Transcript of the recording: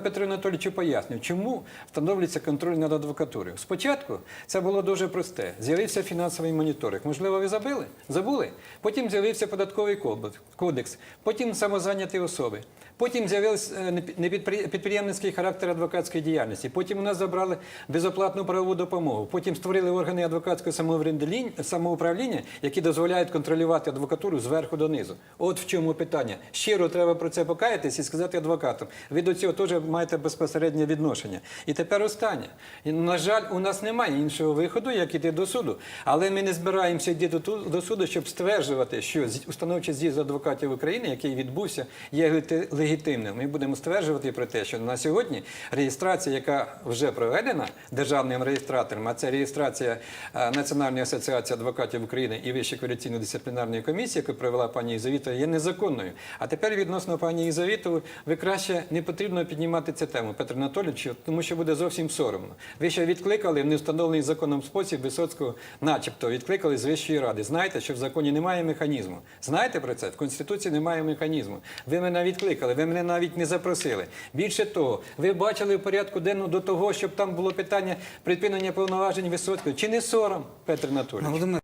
Петру Анатолійовичу поясню, чому встановлюється контроль над адвокатурою. Спочатку це було дуже просте. З'явився фінансовий моніторинг. Можливо, ви забили? Забули? Потім з'явився податковий кодекс- потім самозайняті особи. Потім з'явився е, підприємницький характер адвокатської діяльності. Потім у нас забрали безоплатну правову допомогу. Потім створили органи адвокатського самоуправління, які дозволяють контролювати адвокатуру зверху донизу. От в чому питання. Щиро треба про це покаятись і сказати адвокатам. Ви до цього теж маєте безпосереднє відношення. І тепер останнє. На жаль, у нас немає іншого виходу, як іти до суду. Але ми не збираємося йти до, суду, щоб стверджувати, що установчий з'їзд адвокатів України, який відбувся, є легітимним. Ми будемо стверджувати про те, що на сьогодні реєстрація, яка вже проведена державним реєстратором, а це реєстрація е, Національної асоціації адвокатів України і Вищої кваліфікаційно-дисциплінарної комісії, яку провела пані Ізавіта, є незаконною. А тепер відносно пані Ізавітової, ви краще не потрібно піднімати цю тему, Петро Анатолійовичу, тому що буде зовсім соромно. Ви ще відкликали в невстановлений законом спосіб Висоцького, начебто відкликали з Вищої ради. Знаєте, що в законі немає механізму. Знаєте про це? В Конституції немає механізму. Ви мене відкликали, ви мене навіть не запросили. Більше того, ви бачили в порядку денному до того, щоб там було питання припинення повноважень Висоцького. Чи не сором, Петро Анатолійович?